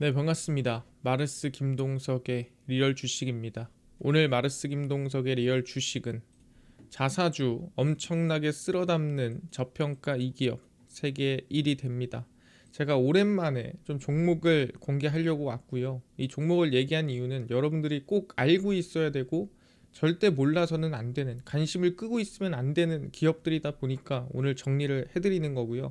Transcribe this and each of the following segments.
네, 반갑습니다. 마르스 김동석의 리얼 주식입니다. 오늘 마르스 김동석의 리얼 주식은 자사주 엄청나게 쓸어 담는 저평가 이 기업 세계 1위 됩니다. 제가 오랜만에 좀 종목을 공개하려고 왔고요. 이 종목을 얘기한 이유는 여러분들이 꼭 알고 있어야 되고 절대 몰라서는 안 되는 관심을 끄고 있으면 안 되는 기업들이다 보니까 오늘 정리를 해드리는 거고요.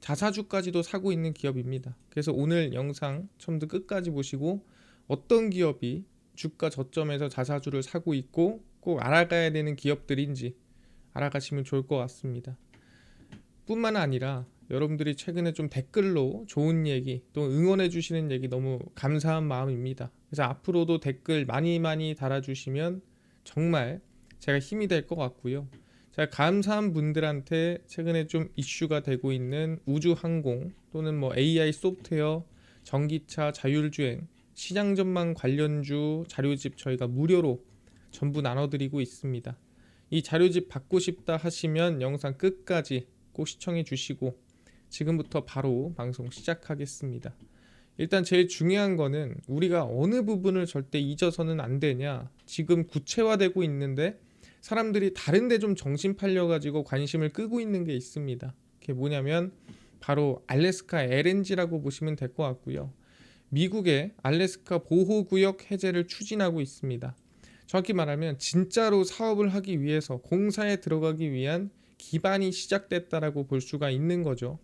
자사주까지도 사고 있는 기업입니다. 그래서 오늘 영상 처음부터 끝까지 보시고 어떤 기업이 주가 저점에서 자사주를 사고 있고 꼭 알아가야 되는 기업들인지 알아가시면 좋을 것 같습니다. 뿐만 아니라 여러분들이 최근에 좀 댓글로 좋은 얘기 또 응원해 주시는 얘기 너무 감사한 마음입니다. 그래서 앞으로도 댓글 많이 많이 달아주시면 정말 제가 힘이 될 것 같고요. 제가 감사한 분들한테 최근에 좀 이슈가 되고 있는 우주 항공 또는 뭐 AI 소프트웨어, 전기차, 자율주행, 시장 전망 관련주 자료집 저희가 무료로 전부 나눠드리고 있습니다. 이 자료집 받고 싶다 하시면 영상 끝까지 꼭 시청해 주시고 지금부터 바로 방송 시작하겠습니다. 일단 제일 중요한 거는 우리가 어느 부분을 절대 잊어서는 안 되냐. 지금 구체화되고 있는데 사람들이 다른데 좀 정신 팔려 가지고 관심을 끄고 있는 게 있습니다. 그게 뭐냐면 바로 알래스카 LNG라고 보시면 될 것 같고요. 미국의 알래스카 보호구역 해제를 추진하고 있습니다. 정확히 말하면 진짜로 사업을 하기 위해서 공사에 들어가기 위한 기반이 시작됐다라고 볼 수가 있는 거죠.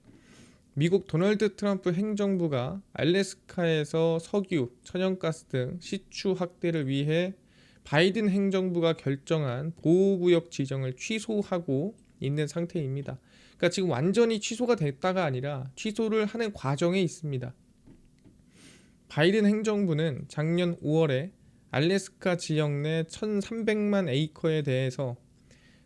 미국 도널드 트럼프 행정부가 알래스카에서 석유, 천연가스 등 시추 확대를 위해 바이든 행정부가 결정한 보호구역 지정을 취소하고 있는 상태입니다. 그러니까 지금 완전히 취소가 됐다가 아니라 취소를 하는 과정에 있습니다. 바이든 행정부는 작년 5월에 알래스카 지역 내 1,300만 에이커에 대해서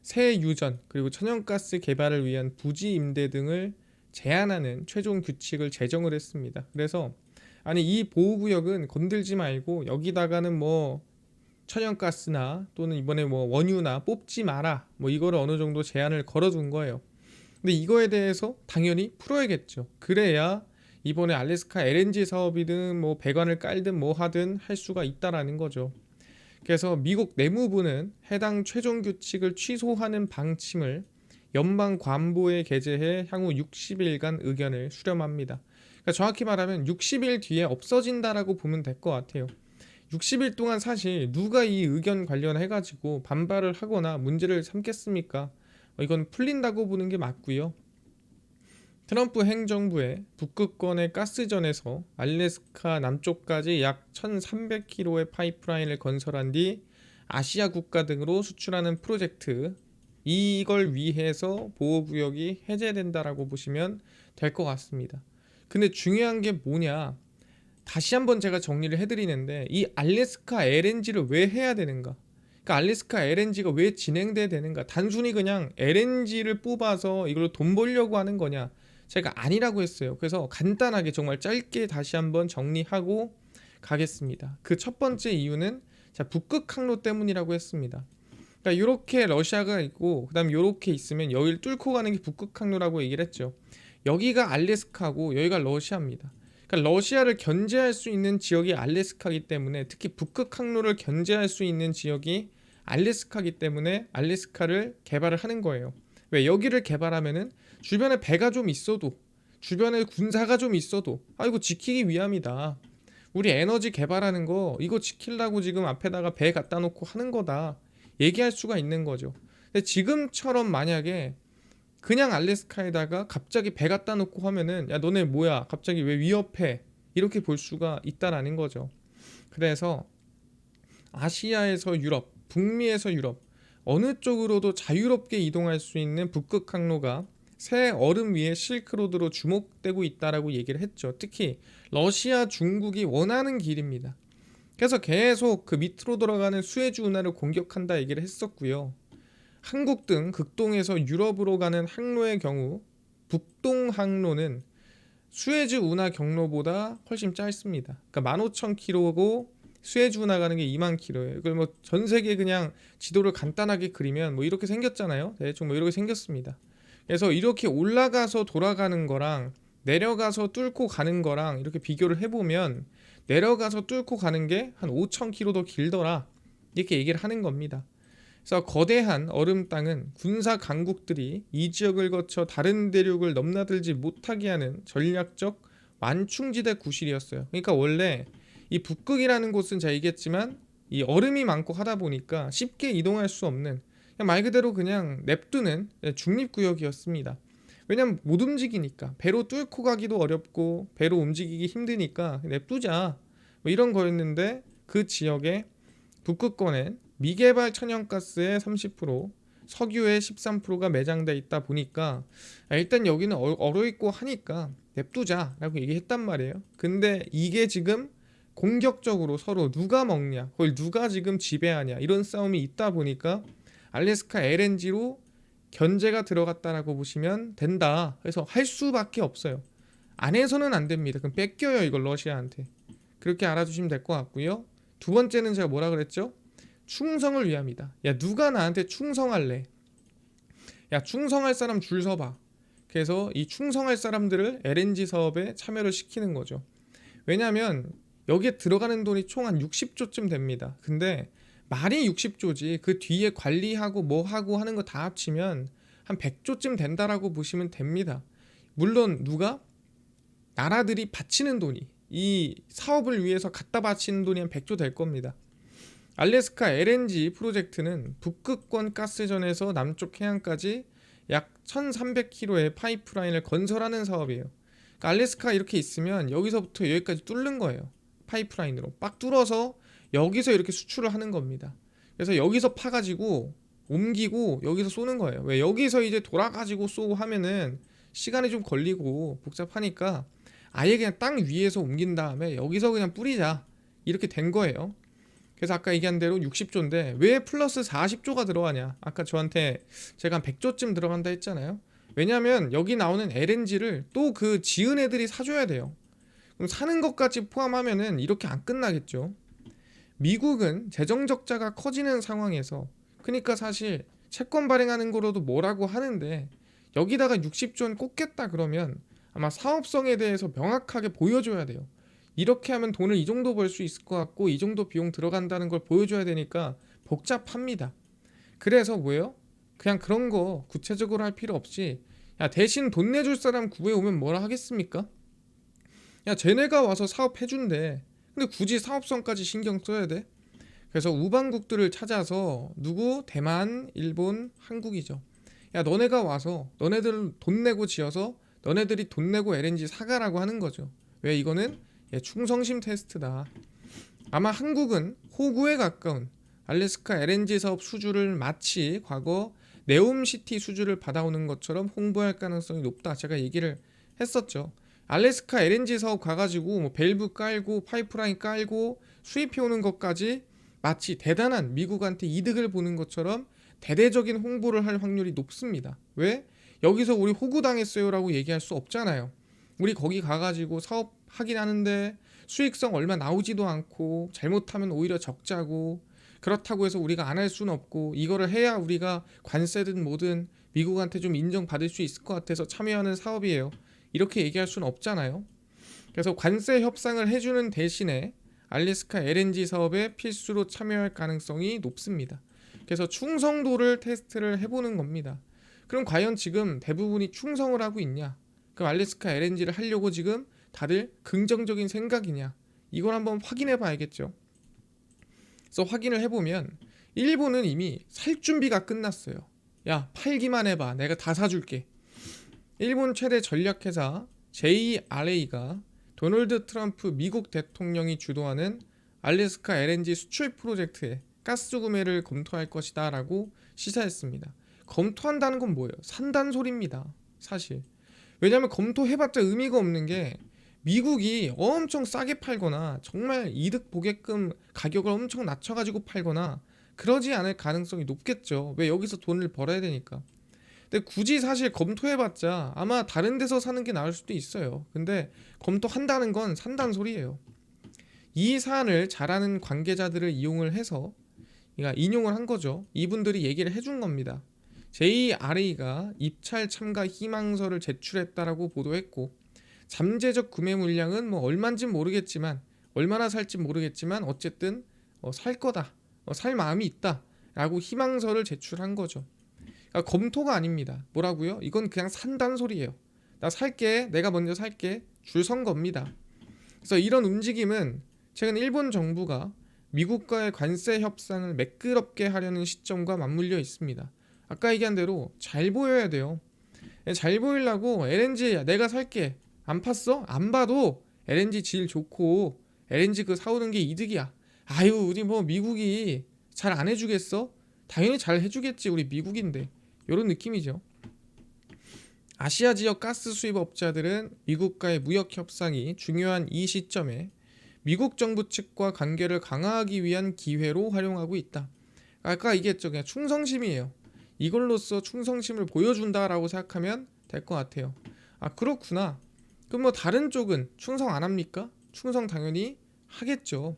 새 유전 그리고 천연가스 개발을 위한 부지 임대 등을 제한하는 최종 규칙을 제정을 했습니다. 그래서 아니 이 보호구역은 건들지 말고 여기다가는 뭐 천연가스나 또는 이번에 뭐 원유나 뽑지 마라 뭐 이거를 어느 정도 제한을 걸어둔 거예요. 근데 이거에 대해서 당연히 풀어야겠죠. 그래야 이번에 알래스카 LNG 사업이든 뭐 배관을 깔든 뭐 하든 할 수가 있다라는 거죠. 그래서 미국 내무부는 해당 최종 규칙을 취소하는 방침을 연방 관보에 게재해 향후 60일간 의견을 수렴합니다. 그러니까 정확히 말하면 60일 뒤에 없어진다라고 보면 될 것 같아요. 60일 동안 사실 누가 이 의견 관련해 가지고 반발을 하거나 문제를 삼겠습니까? 어, 이건 풀린다고 보는 게 맞고요. 트럼프 행정부의 북극권의 가스전에서 알래스카 남쪽까지 약 1,300km의 파이프라인을 건설한 뒤 아시아 국가 등으로 수출하는 프로젝트 이걸 위해서 보호구역이 해제된다라고 보시면 될 것 같습니다. 근데 중요한 게 뭐냐? 다시 한번 제가 정리를 해드리는데 이 알래스카 LNG를 왜 해야 되는가? 그러니까 알래스카 LNG가 왜 진행돼야 되는가? 단순히 그냥 LNG를 뽑아서 이걸로 돈 벌려고 하는 거냐? 제가 아니라고 했어요. 그래서 간단하게 정말 짧게 다시 한번 정리하고 가겠습니다. 그 첫 번째 이유는 자 북극 항로 때문이라고 했습니다. 그러니까 이렇게 러시아가 있고 그다음 이렇게 있으면 여기를 뚫고 가는 게 북극 항로라고 얘기를 했죠. 여기가 알래스카고 여기가 러시아입니다. 그러니까 러시아를 견제할 수 있는 지역이 알래스카기 때문에 특히 북극 항로를 견제할 수 있는 지역이 알래스카기 때문에 알래스카를 개발을 하는 거예요. 왜 여기를 개발하면은 주변에 배가 좀 있어도 주변에 군사가 좀 있어도 아 이거 지키기 위함이다. 우리 에너지 개발하는 거 이거 지키려고 지금 앞에다가 배 갖다 놓고 하는 거다. 얘기할 수가 있는 거죠. 근데 지금처럼 만약에 그냥 알래스카에다가 갑자기 배 갖다 놓고 하면은 야 너네 뭐야 갑자기 왜 위협해 이렇게 볼 수가 있다라는 거죠. 그래서 아시아에서 유럽, 북미에서 유럽 어느 쪽으로도 자유롭게 이동할 수 있는 북극 항로가 새 얼음 위에 실크로드로 주목되고 있다라고 얘기를 했죠. 특히 러시아, 중국이 원하는 길입니다. 그래서 계속 그 밑으로 들어가는 수에즈 운하를 공격한다 얘기를 했었고요. 한국 등 극동에서 유럽으로 가는 항로의 경우 북동 항로는 수에즈 운하 경로보다 훨씬 짧습니다. 그러니까 15,000km고 수에즈 운하 가는 게 2만 km예요. 이걸 뭐 전 세계 그냥 지도를 간단하게 그리면 뭐 이렇게 생겼잖아요. 대충 뭐 이렇게 생겼습니다. 그래서 이렇게 올라가서 돌아가는 거랑 내려가서 뚫고 가는 거랑 이렇게 비교를 해보면 내려가서 뚫고 가는 게 한 5,000km 더 길더라 이렇게 얘기를 하는 겁니다. 그래서 거대한 얼음 땅은 군사 강국들이 이 지역을 거쳐 다른 대륙을 넘나들지 못하게 하는 전략적 완충지대 구실이었어요. 그러니까 원래 이 북극이라는 곳은 제가 얘기했지만 이 얼음이 많고 하다 보니까 쉽게 이동할 수 없는 그냥 말 그대로 그냥 냅두는 중립구역이었습니다. 왜냐면 못 움직이니까 배로 뚫고 가기도 어렵고 배로 움직이기 힘드니까 냅두자 뭐 이런 거였는데 그 지역에 북극권엔 미개발 천연가스의 30% 석유의 13%가 매장돼 있다 보니까 아, 일단 여기는 얼- 얼어있고 하니까 냅두자라고 얘기했단 말이에요. 근데 이게 지금 공격적으로 서로 누가 먹냐, 그걸 누가 지금 지배하냐 이런 싸움이 있다 보니까 알래스카 LNG로 견제가 들어갔다라고 보시면 된다. 그래서 할 수밖에 없어요. 안에서는 안 됩니다. 그럼 뺏겨요 이걸 러시아한테. 그렇게 알아주시면 될 것 같고요. 두 번째는 제가 뭐라 그랬죠? 충성을 위함이다. 야 누가 나한테 충성할래? 야 충성할 사람 줄 서봐. 그래서 이 충성할 사람들을 LNG 사업에 참여를 시키는 거죠. 왜냐하면 여기에 들어가는 돈이 총 한 60조쯤 됩니다. 근데 말이 60조지 그 뒤에 관리하고 뭐 하고 하는 거 다 합치면 한 100조쯤 된다라고 보시면 됩니다. 물론 누가 나라들이 바치는 돈이 이 사업을 위해서 갖다 바치는 돈이 한 100조 될 겁니다. 알래스카 LNG 프로젝트는 북극권 가스전에서 남쪽 해안까지 약 1,300km의 파이프라인을 건설하는 사업이에요. 그러니까 알래스카 이렇게 있으면 여기서부터 여기까지 뚫는 거예요. 파이프라인으로 빡 뚫어서 여기서 이렇게 수출을 하는 겁니다. 그래서 여기서 파가지고 옮기고 여기서 쏘는 거예요. 왜 여기서 이제 돌아가지고 쏘고 하면은 시간이 좀 걸리고 복잡하니까 아예 그냥 땅 위에서 옮긴 다음에 여기서 그냥 뿌리자 이렇게 된 거예요. 그래서 아까 얘기한 대로 60조인데 왜 플러스 40조가 들어가냐? 아까 저한테 제가 한 100조쯤 들어간다 했잖아요. 왜냐하면 여기 나오는 LNG를 또 그 지은 애들이 사줘야 돼요. 그럼 사는 것까지 포함하면은 이렇게 안 끝나겠죠. 미국은 재정 적자가 커지는 상황에서 그러니까 사실 채권 발행하는 거로도 뭐라고 하는데 여기다가 60조는 꽂겠다 그러면 아마 사업성에 대해서 명확하게 보여줘야 돼요. 이렇게 하면 돈을 이 정도 벌 수 있을 것 같고 이 정도 비용 들어간다는 걸 보여줘야 되니까 복잡합니다. 그래서 뭐예요? 그냥 그런 거 구체적으로 할 필요 없이 야 대신 돈 내줄 사람 구해오면 뭐라 하겠습니까? 야 쟤네가 와서 사업 해준대. 근데 굳이 사업성까지 신경 써야 돼? 그래서 우방국들을 찾아서 누구 대만, 일본, 한국이죠. 야 너네가 와서 너네들 돈 내고 지어서 너네들이 돈 내고 LNG 사가라고 하는 거죠. 왜 이거는 예, 충성심 테스트다. 아마 한국은 호구에 가까운 알래스카 LNG 사업 수주를 마치 과거 네옴시티 수주를 받아오는 것처럼 홍보할 가능성이 높다. 제가 얘기를 했었죠. 알래스카 LNG 사업 가가지고 뭐 밸브 깔고 파이프라인 깔고 수입해 오는 것까지 마치 대단한 미국한테 이득을 보는 것처럼 대대적인 홍보를 할 확률이 높습니다. 왜? 여기서 우리 호구당했어요라고 얘기할 수 없잖아요. 우리 거기 가가지고 사업 하긴 하는데 수익성 얼마 나오지도 않고 잘못하면 오히려 적자고 그렇다고 해서 우리가 안 할 수는 없고 이거를 해야 우리가 관세든 뭐든 미국한테 좀 인정받을 수 있을 것 같아서 참여하는 사업이에요. 이렇게 얘기할 수는 없잖아요. 그래서 관세 협상을 해주는 대신에 알래스카 LNG 사업에 필수로 참여할 가능성이 높습니다. 그래서 충성도를 테스트를 해보는 겁니다. 그럼 과연 지금 대부분이 충성을 하고 있냐? 그럼 알래스카 LNG를 하려고 지금 다들 긍정적인 생각이냐? 이걸 한번 확인해 봐야겠죠. 그래서 확인을 해보면 일본은 이미 살 준비가 끝났어요. 야 팔기만 해봐. 내가 다 사줄게. 일본 최대 전략회사 JRA가 도널드 트럼프 미국 대통령이 주도하는 알래스카 LNG 수출 프로젝트에 가스 구매를 검토할 것이다 라고 시사했습니다. 검토한다는 건 뭐예요? 산다는 소리입니다. 사실. 왜냐하면 검토해봤자 의미가 없는 게 미국이 엄청 싸게 팔거나 정말 이득 보게끔 가격을 엄청 낮춰가지고 팔거나 그러지 않을 가능성이 높겠죠. 왜 여기서 돈을 벌어야 되니까. 근데 굳이 사실 검토해봤자 아마 다른 데서 사는 게 나을 수도 있어요. 근데 검토한다는 건 산다는 소리예요. 이 사안을 잘하는 관계자들을 이용을 해서 인용을 한 거죠. 이분들이 얘기를 해준 겁니다. JRA가 입찰 참가 희망서를 제출했다라고 보도했고 잠재적 구매 물량은 뭐 얼마인지 모르겠지만 얼마나 살지 모르겠지만 어쨌든 어, 살 거다. 어, 살 마음이 있다라고 희망서를 제출한 거죠. 그러니까 검토가 아닙니다. 뭐라고요? 이건 그냥 산단 소리예요. 나 살게. 내가 먼저 살게. 줄 선 겁니다. 그래서 이런 움직임은 최근 일본 정부가 미국과의 관세 협상을 매끄럽게 하려는 시점과 맞물려 있습니다. 아까 얘기한 대로 잘 보여야 돼요. 잘 보이려고 LNG 내가 살게. 안 팠어? 안 봐도 LNG 질 좋고 LNG 그 사오는 게 이득이야. 아유 우리 뭐 미국이 잘 안 해주겠어? 당연히 잘 해주겠지 우리 미국인데 이런 느낌이죠. 아시아 지역 가스 수입 업자들은 미국과의 무역 협상이 중요한 이 시점에 미국 정부 측과 관계를 강화하기 위한 기회로 활용하고 있다. 아까 얘기했죠. 그냥 충성심이에요. 이걸로써 충성심을 보여준다라고 생각하면 될 것 같아요. 아 그렇구나. 그럼 뭐 다른 쪽은 충성 안 합니까? 충성 당연히 하겠죠.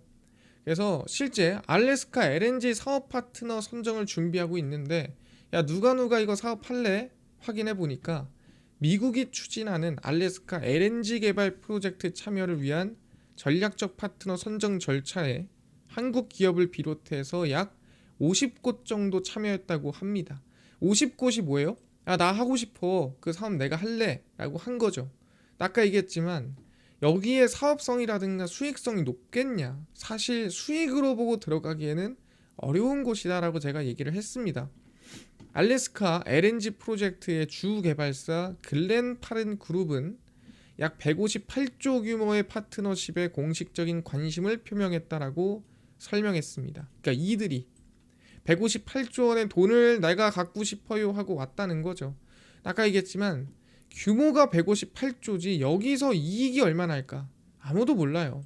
그래서 실제 알래스카 LNG 사업 파트너 선정을 준비하고 있는데 야 누가 누가 이거 사업할래? 확인해 보니까 미국이 추진하는 알래스카 LNG 개발 프로젝트 참여를 위한 전략적 파트너 선정 절차에 한국 기업을 비롯해서 약 50곳 정도 참여했다고 합니다. 50곳이 뭐예요? 아, 나 하고 싶어. 그 사업 내가 할래. 라고 한 거죠. 아까 얘기했지만 여기에 사업성이라든가 수익성이 높겠냐? 사실 수익으로 보고 들어가기에는 어려운 곳이다라고 제가 얘기를 했습니다. 알래스카 LNG 프로젝트의 주 개발사 글렌 파른 그룹은 약 158조 규모의 파트너십에 공식적인 관심을 표명했다라고 설명했습니다. 그러니까 이들이 158조 원의 돈을 내가 갖고 싶어요 하고 왔다는 거죠. 아까 얘기했지만 규모가 158조지 여기서 이익이 얼마나 할까? 아무도 몰라요.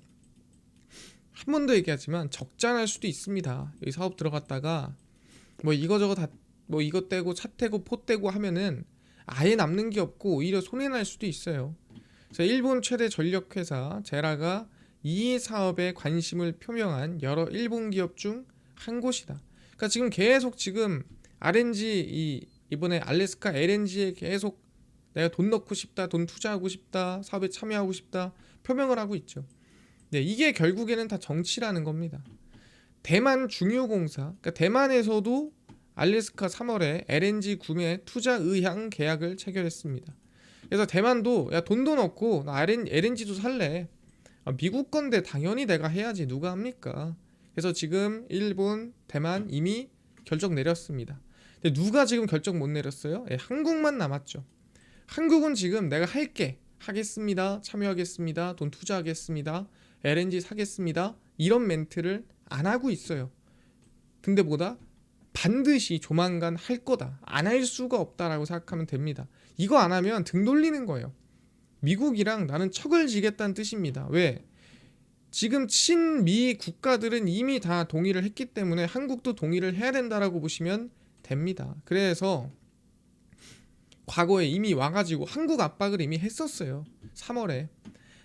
한 번 더 얘기하지만 적자날 수도 있습니다. 여기 사업 들어갔다가 뭐 이거저거 다 뭐 이것 떼고 차 떼고 포 떼고 하면은 아예 남는 게 없고 오히려 손해 날 수도 있어요. 그래서 일본 최대 전력 회사 제라가 이 사업에 관심을 표명한 여러 일본 기업 중 한 곳이다. 그러니까 지금 계속 지금 RNG 이 이번에 알래스카 LNG에 계속 내가 돈 넣고 싶다, 돈 투자하고 싶다, 사업에 참여하고 싶다 표명을 하고 있죠. 네, 이게 결국에는 다 정치라는 겁니다. 대만 중요공사, 그러니까 대만에서도 알래스카 3월에 LNG 구매 투자 의향 계약을 체결했습니다. 그래서 대만도 야 돈도 넣고 나 LNG도 살래. 아, 미국 건데 당연히 내가 해야지 누가 합니까? 그래서 지금 일본, 대만 이미 결정 내렸습니다. 근데 누가 지금 결정 못 내렸어요? 예, 한국만 남았죠. 한국은 지금 내가 할게 하겠습니다. 참여하겠습니다. 돈 투자하겠습니다. LNG 사겠습니다. 이런 멘트를 안 하고 있어요. 근데 뭐다? 반드시 조만간 할 거다. 안 할 수가 없다라고 생각하면 됩니다. 이거 안 하면 등 돌리는 거예요. 미국이랑 나는 척을 지겠다는 뜻입니다. 왜? 지금 친미 국가들은 이미 다 동의를 했기 때문에 한국도 동의를 해야 된다라고 보시면 됩니다. 그래서 과거에 이미 와가지고 한국 압박을 이미 했었어요. 3월에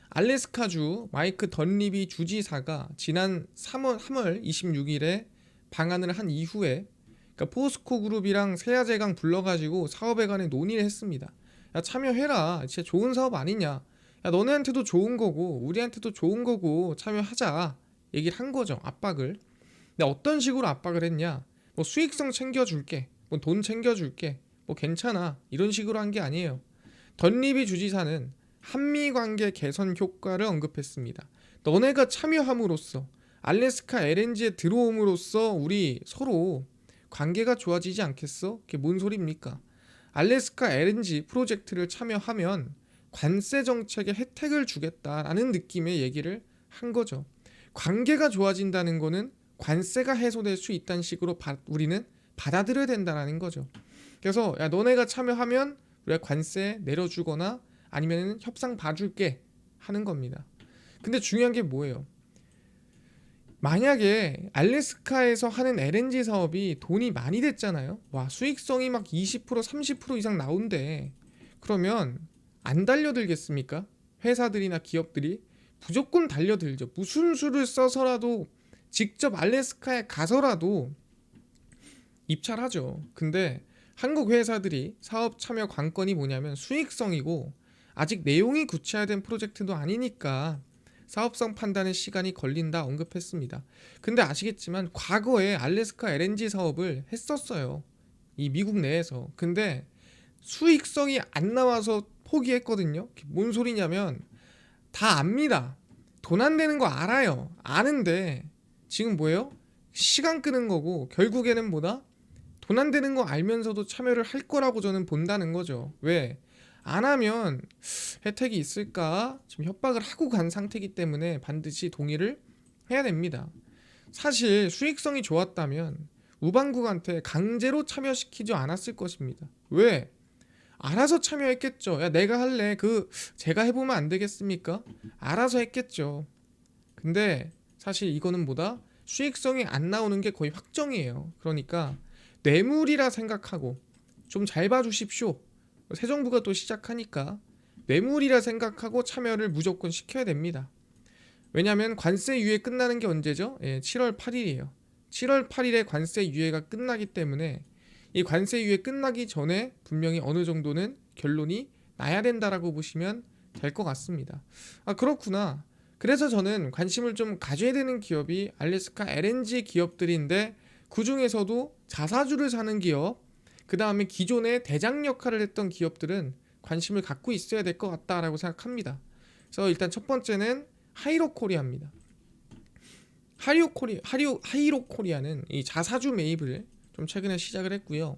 알래스카주 마이크 던리비 주지사가 지난 3월 3월 26일에 방한을 한 이후에 그러니까 포스코 그룹이랑 세아제강 불러가지고 사업에 관해 논의를 했습니다. 야 참여해라. 진짜 좋은 사업 아니냐. 야 너네한테도 좋은 거고 우리한테도 좋은 거고 참여하자. 얘기를 한 거죠. 압박을. 근데 어떤 식으로 압박을 했냐? 뭐 수익성 챙겨줄게. 뭐 돈 챙겨줄게. 뭐 괜찮아. 이런 식으로 한 게 아니에요. 던리비 주지사는 한미 관계 개선 효과를 언급했습니다. 너네가 참여함으로써 알래스카 LNG에 들어옴으로써 우리 서로 관계가 좋아지지 않겠어? 그게 뭔 소리입니까? 알래스카 LNG 프로젝트를 참여하면 관세 정책에 혜택을 주겠다라는 느낌의 얘기를 한 거죠. 관계가 좋아진다는 거는 관세가 해소될 수 있다는 식으로 바, 우리는 받아들여야 된다는 거죠. 그래서 야 너네가 참여하면 우리가 관세 내려주거나 아니면 협상 봐줄게 하는 겁니다. 근데 중요한 게 뭐예요? 만약에 알래스카에서 하는 LNG 사업이 돈이 많이 됐잖아요. 와 수익성이 막 20% 30% 이상 나온대. 그러면 안 달려들겠습니까? 회사들이나 기업들이 무조건 달려들죠. 무슨 수를 써서라도 직접 알래스카에 가서라도 입찰하죠. 근데 한국 회사들이 사업 참여 관건이 뭐냐면 수익성이고 아직 내용이 구체화된 프로젝트도 아니니까 사업성 판단에 시간이 걸린다 언급했습니다. 근데 아시겠지만 과거에 알래스카 LNG 사업을 했었어요. 이 미국 내에서. 근데 수익성이 안 나와서 포기했거든요. 뭔 소리냐면 다 압니다. 돈 안 되는 거 알아요. 아는데 지금 뭐예요? 시간 끄는 거고 결국에는 뭐다? 돈 안 되는 거 알면서도 참여를 할 거라고 저는 본다는 거죠. 왜? 안 하면 혜택이 있을까? 지금 협박을 하고 간 상태이기 때문에 반드시 동의를 해야 됩니다. 사실 수익성이 좋았다면 우방국한테 강제로 참여시키지 않았을 것입니다. 왜? 알아서 참여했겠죠. 야, 내가 할래. 그 제가 해보면 안 되겠습니까? 알아서 했겠죠. 근데 사실 이거는 뭐다? 수익성이 안 나오는 게 거의 확정이에요. 그러니까 뇌물이라 생각하고 좀 잘 봐주십시오. 새 정부가 또 시작하니까 뇌물이라 생각하고 참여를 무조건 시켜야 됩니다. 왜냐하면 관세 유예 끝나는 게 언제죠? 예, 7월 8일이에요. 7월 8일에 관세 유예가 끝나기 때문에 이 관세 유예 끝나기 전에 분명히 어느 정도는 결론이 나야 된다라고 보시면 될 것 같습니다. 아 그렇구나. 그래서 저는 관심을 좀 가져야 되는 기업이 알래스카 LNG 기업들인데 그 중에서도 자사주를 사는 기업, 그 다음에 기존에 대장 역할을 했던 기업들은 관심을 갖고 있어야 될 것 같다라고 생각합니다. 그래서 일단 첫 번째는 하이로 코리아입니다. 하이로 코리 하이로 하이로 코리아는 이 자사주 매입을 좀 최근에 시작을 했고요.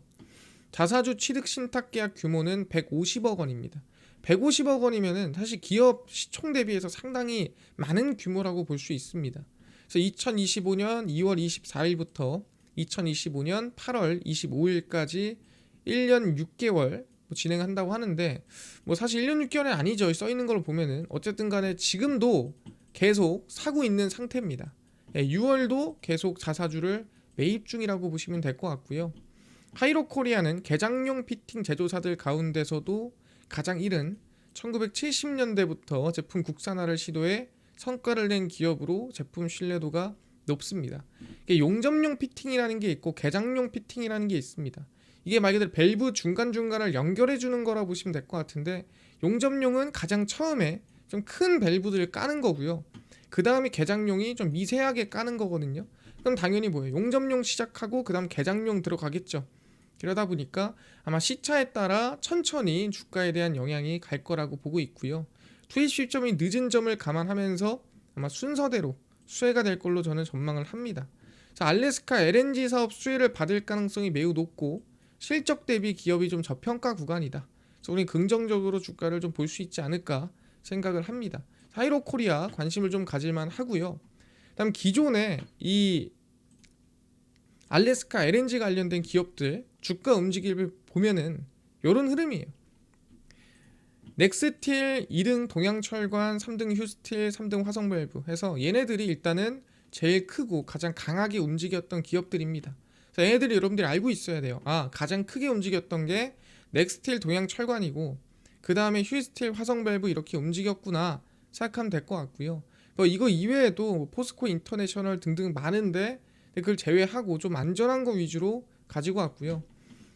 자사주 취득 신탁 계약 규모는 150억 원입니다. 150억 원이면은 사실 기업 시총 대비해서 상당히 많은 규모라고 볼 수 있습니다. 그래서 2025년 2월 24일부터 2025년 8월 25일까지 1년 6개월 뭐 진행한다고 하는데 뭐 사실 1년 6개월이 아니죠. 써 있는 걸 보면은 어쨌든 간에 지금도 계속 사고 있는 상태입니다. 예, 6월도 계속 자사주를 매입 중이라고 보시면 될 것 같고요. 하이로 코리아는 개장용 피팅 제조사들 가운데서도 가장 이른 1970년대부터 제품 국산화를 시도해 성과를 낸 기업으로 제품 신뢰도가 높습니다. 용접용 피팅이라는 게 있고 개장용 피팅이라는 게 있습니다. 이게 말 그대로 밸브 중간 중간을 연결해 주는 거라 보시면 될 것 같은데 용접용은 가장 처음에 좀 큰 밸브들을 까는 거고요. 그 다음에 개장용이 좀 미세하게 까는 거거든요. 그럼 당연히 뭐예요? 용접용 시작하고 그 다음 개장용 들어가겠죠. 그러다 보니까 아마 시차에 따라 천천히 주가에 대한 영향이 갈 거라고 보고 있고요. 투입 시점이 늦은 점을 감안하면서 아마 순서대로 수혜가 될 걸로 저는 전망을 합니다. 자, 알래스카 LNG 사업 수혜를 받을 가능성이 매우 높고 실적 대비 기업이 좀 저평가 구간이다. 그래서 우리 긍정적으로 주가를 좀 볼 수 있지 않을까 생각을 합니다. 하이로 코리아 관심을 좀 가질만 하고요. 다음 기존에 이 알래스카 LNG 관련된 기업들 주가 움직임을 보면은 이런 흐름이에요. 넥스틸 2등 동양철관, 3등 휴스틸, 3등 화성밸브 해서 얘네들이 일단은 제일 크고 가장 강하게 움직였던 기업들입니다. 그래서 얘네들이 여러분들이 알고 있어야 돼요. 아 가장 크게 움직였던 게 넥스틸 동양철관이고 그 다음에 휴스틸 화성밸브 이렇게 움직였구나 생각하면 될 것 같고요. 뭐 이거 이외에도 포스코 인터내셔널 등등 많은데 그걸 제외하고 좀 안전한 거 위주로 가지고 왔고요.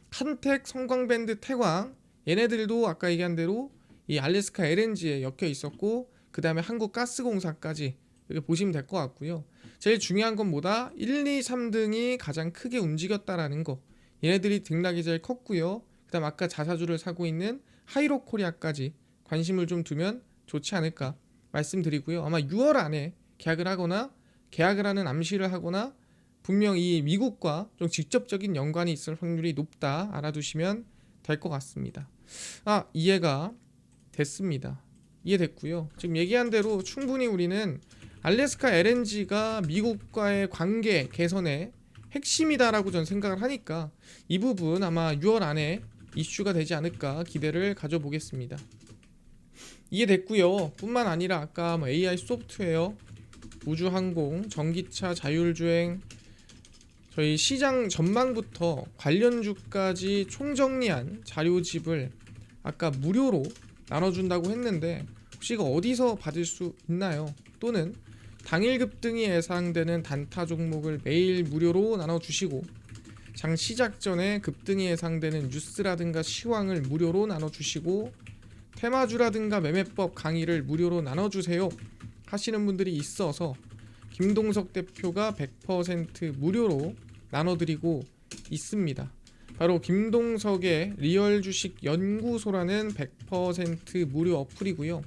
한택, 성광밴드, 태광 얘네들도 아까 얘기한 대로 이 알래스카 LNG에 엮여 있었고 그 다음에 한국가스공사까지 이렇게 보시면 될 것 같고요. 제일 중요한 건 뭐다? 1, 2, 3등이 가장 크게 움직였다라는 거. 얘네들이 등락이 제일 컸고요. 그 다음 아까 자사주를 사고 있는 하이로 코리아까지 관심을 좀 두면 좋지 않을까 말씀드리고요. 아마 6월 안에 계약을 하거나 계약을 하는 암시를 하거나 분명 이 미국과 좀 직접적인 연관이 있을 확률이 높다 알아두시면 될 것 같습니다. 아 이해가 됐습니다. 이해됐고요. 지금 얘기한 대로 충분히 우리는 알래스카 LNG가 미국과의 관계 개선의 핵심이다라고 저는 생각을 하니까 이 부분 아마 6월 안에 이슈가 되지 않을까 기대를 가져보겠습니다. 이해됐고요. 뿐만 아니라 아까 뭐 AI 소프트웨어, 우주항공, 전기차, 자율주행 저희 시장 전망부터 관련 주까지 총정리한 자료집을 아까 무료로 나눠준다고 했는데 혹시 이거 어디서 받을 수 있나요? 또는 당일 급 등이 예상되는 단타 종목을 매일 무료로 나눠주시고 장 시작 전에 급등이 예상되는 뉴스라든가 시황을 무료로 나눠주시고 테마주라든가 매매법 강의를 무료로 나눠주세요 하시는 분들이 있어서 김동석 대표가 100% 무료로 나눠드리고 있습니다. 바로 김동석의 리얼 주식 연구소라는 100% 무료 어플이고요.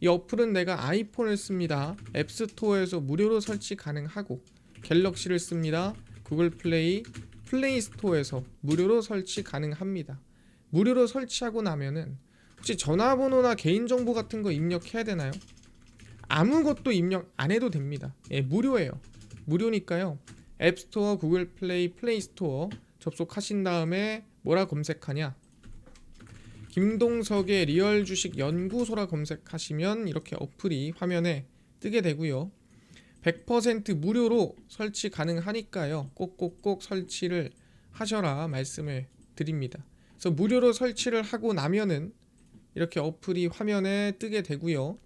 이 어플은 내가 아이폰을 씁니다. 앱스토어에서 무료로 설치 가능하고 갤럭시를 씁니다. 구글 플레이, 플레이 스토어에서 무료로 설치 가능합니다. 무료로 설치하고 나면은 혹시 전화번호나 개인정보 같은 거 입력해야 되나요? 아무것도 입력 안 해도 됩니다. 예, 무료예요. 무료니까요. 앱스토어, 구글 플레이, 플레이 스토어 접속하신 다음에 뭐라 검색하냐? 김동석의 리얼 주식 연구소라 검색하시면 이렇게 어플이 화면에 뜨게 되고요. 100% 무료로 설치 가능하니까요. 꼭꼭꼭 설치를 하셔라 말씀을 드립니다. 그래서 무료로 설치를 하고 나면은 이렇게 어플이 화면에 뜨게 되고요.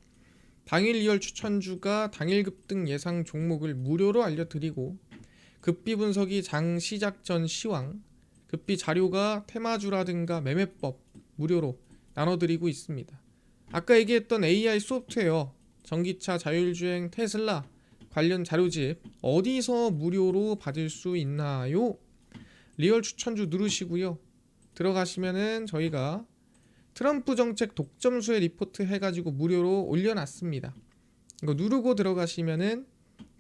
당일 리얼 추천주가 당일 급등 예상 종목을 무료로 알려드리고 급비 분석이 장 시작 전 시황, 급비 자료가 테마주라든가 매매법 무료로 나눠드리고 있습니다. 아까 얘기했던 AI 소프트웨어, 전기차 자율주행 테슬라 관련 자료집 어디서 무료로 받을 수 있나요? 리얼 추천주 누르시고요. 들어가시면은 저희가 트럼프 정책 독점수의 리포트 해가지고 무료로 올려놨습니다. 이거 누르고 들어가시면은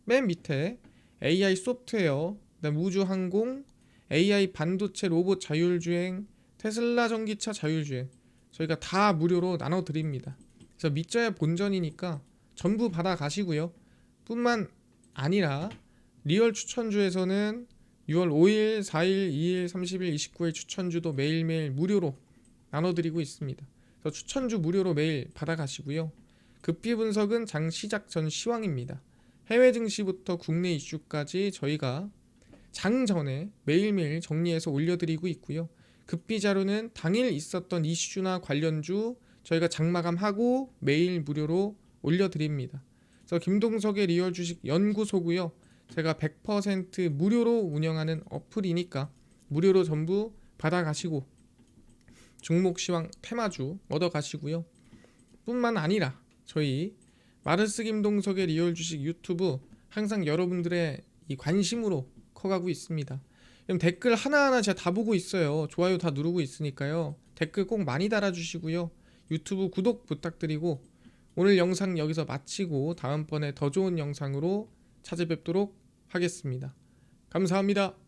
맨 밑에 AI 소프트웨어, 그다음 우주항공, AI 반도체 로봇 자율주행, 테슬라 전기차 자율주행 저희가 다 무료로 나눠 드립니다. 그래서 믿져야 본전이니까 전부 받아 가시고요. 뿐만 아니라 리얼 추천주에서는 6월 5일, 4일, 2일, 30일, 29일 추천주도 매일매일 무료로 나눠드리고 있습니다. 그래서 추천주 무료로 매일 받아가시고요. 급비 분석은 장 시작 전 시황입니다. 해외 증시부터 국내 이슈까지 저희가 장 전에 매일매일 정리해서 올려드리고 있고요. 급비 자료는 당일 있었던 이슈나 관련주 저희가 장 마감하고 매일 무료로 올려드립니다. 그래서 김동석의 리얼 주식 연구소고요. 제가 100% 무료로 운영하는 어플이니까 무료로 전부 받아가시고 종목 시황 테마주 얻어 가시고요. 뿐만 아니라 저희 마르스 김동석의 리얼 주식 유튜브 항상 여러분들의 이 관심으로 커가고 있습니다. 그럼 댓글 하나하나 제가 다 보고 있어요. 좋아요 다 누르고 있으니까요. 댓글 꼭 많이 달아주시고요. 유튜브 구독 부탁드리고 오늘 영상 여기서 마치고 다음번에 더 좋은 영상으로 찾아뵙도록 하겠습니다. 감사합니다.